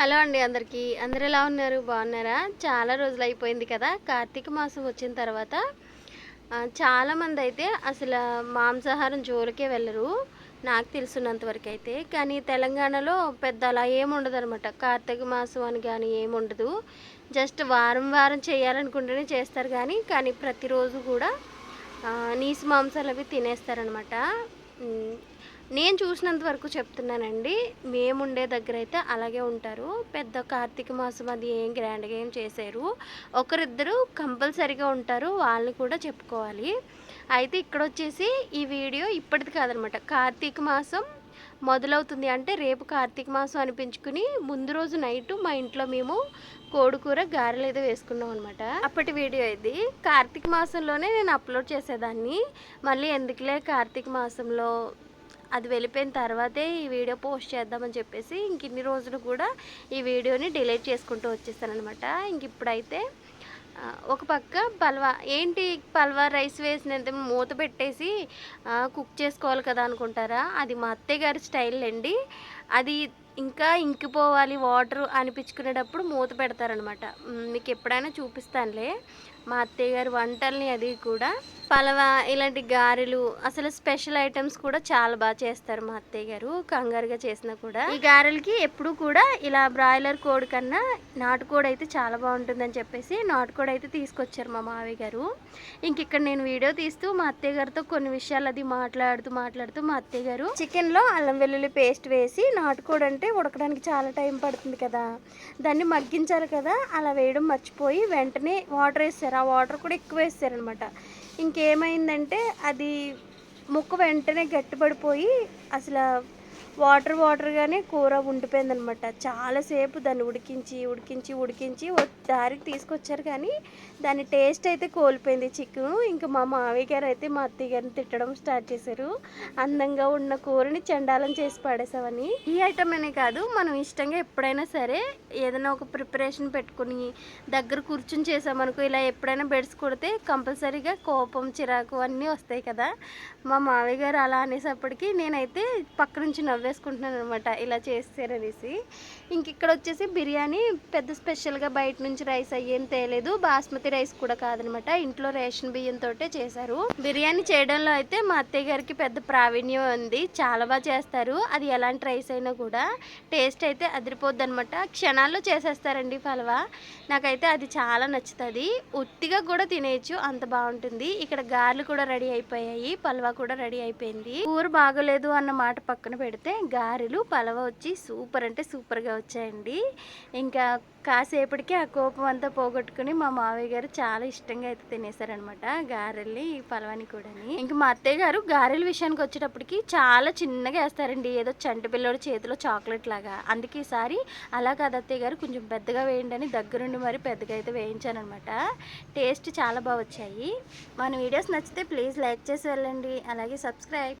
Hello అండి అందరికీ. అందరు ఎలా ఉన్నారు? బాగున్నారా? చాలా రోజులు అయిపోయింది కదా. కార్తీక మాసం వచ్చిన తర్వాత చాలామంది అయితే అసలు మాంసాహారం జోలికే వెళ్ళరు. నాకు తెలిసినంత వరకు అయితే. కానీ తెలంగాణలో పెద్ద అలా ఏముండదు అనమాట కార్తీక మాసం అని కానీ ఏముండదు జస్ట్ వారం వారం చేయాలనుకుంటేనే చేస్తారు కానీ కానీ ప్రతిరోజు కూడా నీసు మాంసాలు అవి తినేస్తారనమాట నేను చూసినంత వరకు చెప్తున్నానండి మేము ఉండే దగ్గర అయితే అలాగే ఉంటారు. పెద్ద కార్తీక మాసం అది ఏం గ్రాండ్గా ఏం చేశారు ఒకరిద్దరు కంపల్సరీగా ఉంటారు వాళ్ళని కూడా చెప్పుకోవాలి. అయితే ఇక్కడ వచ్చేసి ఈ వీడియో ఇప్పటిది కాదనమాట. కార్తీక మాసం మొదలవుతుంది అంటే రేపు కార్తీక మాసం అనిపించుకుని ముందు రోజు నైట్ మా ఇంట్లో మేము కోడికూర గారెలు అయితే వేసుకున్నాం అనమాట అప్పటి వీడియో ఇది. కార్తీక మాసంలోనే నేను అప్లోడ్ చేసేదాన్ని. మళ్ళీ ఎందుకులే కార్తీక మాసంలో అది వెళ్ళిపోయిన తర్వాతే ఈ వీడియో పోస్ట్ చేద్దామని చెప్పేసి ఇంక ఇన్ని రోజులు కూడా ఈ వీడియోని డిలీట్ చేసుకుంటూ వచ్చేసానమాట ఇంక ఇప్పుడైతే ఒక పక్క పల్వా ఏంటి పల్వా రైస్ వేసినంత మూత పెట్టేసి కుక్ చేసుకోవాలి కదా అనుకుంటారా? అది మా అత్తయ్య గారి స్టైల్ అండి. అది ఇంకా ఇంకిపోవాలి వాటర్ అనిపించుకునేటప్పుడు మూత పెడతారనమాట. మీకు ఎప్పుడైనా చూపిస్తానులే. మా అత్తయ్య గారి వంటల్ని అది కూడా. పలవ ఇలాంటి గారెలు అసలు స్పెషల్ ఐటమ్స్ కూడా చాలా బాగా చేస్తారు మా అత్తయ్య గారు కంగారుగా చేసినా కూడా. ఈ గారెలకి ఎప్పుడు కూడా ఇలా బ్రాయిలర్ కోడి కన్నా నాటుకోడి అయితే చాలా బాగుంటుందని చెప్పేసి నాటుకోడి అయితే తీసుకొచ్చారు మా మావయ్య గారు. ఇంక ఇక్కడ నేను వీడియో తీస్తూ మా అత్తయ్య గారితో కొన్ని విషయాలు అది మాట్లాడుతూ మాట్లాడుతూ మా అత్తయ్య గారు చికెన్లో అల్లం వెల్లుల్లి పేస్ట్ వేసి నాటుకోడి అంటే ఉడకడానికి చాలా టైం పడుతుంది కదా. దాన్ని మగ్గించాలి కదా అలా వేయడం మర్చిపోయి వెంటనే వాటర్ వేస్తారు. ఆ వాటర్ కూడా ఎక్కువ వేస్తారనమాట. ఇంకేమైందంటే అది ముక్క వెంటనే గట్టిపడిపోయి అసలు వాటర్ వాటర్గానే కూర ఉండిపోయిందనమాట చాలాసేపు దాన్ని ఉడికించి ఉడికించి ఉడికించి దారికి తీసుకొచ్చారు కానీ దాని టేస్ట్ అయితే కోల్పోయింది చికెన్ ఇంకా మా మావయ్య గారు అయితే మా అత్తయ్య గారిని తిట్టడం స్టార్ట్ చేశారు. అందంగా ఉన్న కూరని చండాలం చేసి పడేసామని. ఈ ఐటమ్ అనే కాదు మనం ఇష్టంగా ఎప్పుడైనా సరే ఏదైనా ఒక ప్రిపరేషన్ పెట్టుకుని దగ్గర కూర్చుని చేసామనుకో ఇలా ఎప్పుడైనా బెడ్స్ కొడితే కంపల్సరీగా కోపం చిరాకు అన్నీ వస్తాయి కదా. మా మావయ్య గారు అలా అనేసప్పటికీ నేనైతే పక్క నుంచి నవ్వేసుకుంటున్నాను అనమాట ఇలా చేస్తారనేసి. ఇంక ఇక్కడ వచ్చేసి బిర్యానీ పెద్ద స్పెషల్గా బయట నుంచి రైస్ అయ్యేం తేలేదు. బాస్మతి రైస్ కూడా కాదనమాట ఇంట్లో రేషన్ బియ్యంతో చేశారు. బిర్యానీ చేయడంలో అయితే మా అత్తయ్య గారికి పెద్ద ప్రావీణ్యం ఉంది. చాలా బాగా చేస్తారు. అది ఎలాంటి రైస్ అయినా కూడా టేస్ట్ అయితే అదిరిపోద్ది అనమాట క్షణాల్లో చేసేస్తారండి ఫలవా. నాకైతే అది చాలా నచ్చుతుంది. ఉత్తిగా కూడా తినేయచ్చు. అంత బాగుంటుంది. ఇక్కడ గార్లు కూడా రెడీ అయిపోయాయి. పలవా కూడా రెడీ అయిపోయింది. ఊరు బాగోలేదు అన్న మాట పక్కన పెడితే గారెలు పలవ వచ్చి సూపర్ అంటే సూపర్గా వచ్చాయండి. ఇంకా కాసేపటికి ఆ కోపం అంతా పోగొట్టుకుని మా మావయ్య గారు చాలా ఇష్టంగా అయితే తినేశారనమాట గారెల్ని ఈ పలవని కూడా ఇంకా మా అత్తయ్య గారు గారెల విషయానికి వచ్చేటప్పటికి చాలా చిన్నగా వేస్తారండి. ఏదో చంటి చేతిలో చాక్లెట్ లాగా. అందుకే ఈసారి అలా కాదు అత్తయ్య గారు కొంచెం పెద్దగా వేయండి అని దగ్గరుండి మరి పెద్దగా అయితే వేయించానమాట టేస్ట్ చాలా బాగా వచ్చాయి. మన వీడియోస్ నచ్చితే ప్లీజ్ లైక్ చేసి వెళ్ళండి. అలాగే సబ్స్క్రైబ్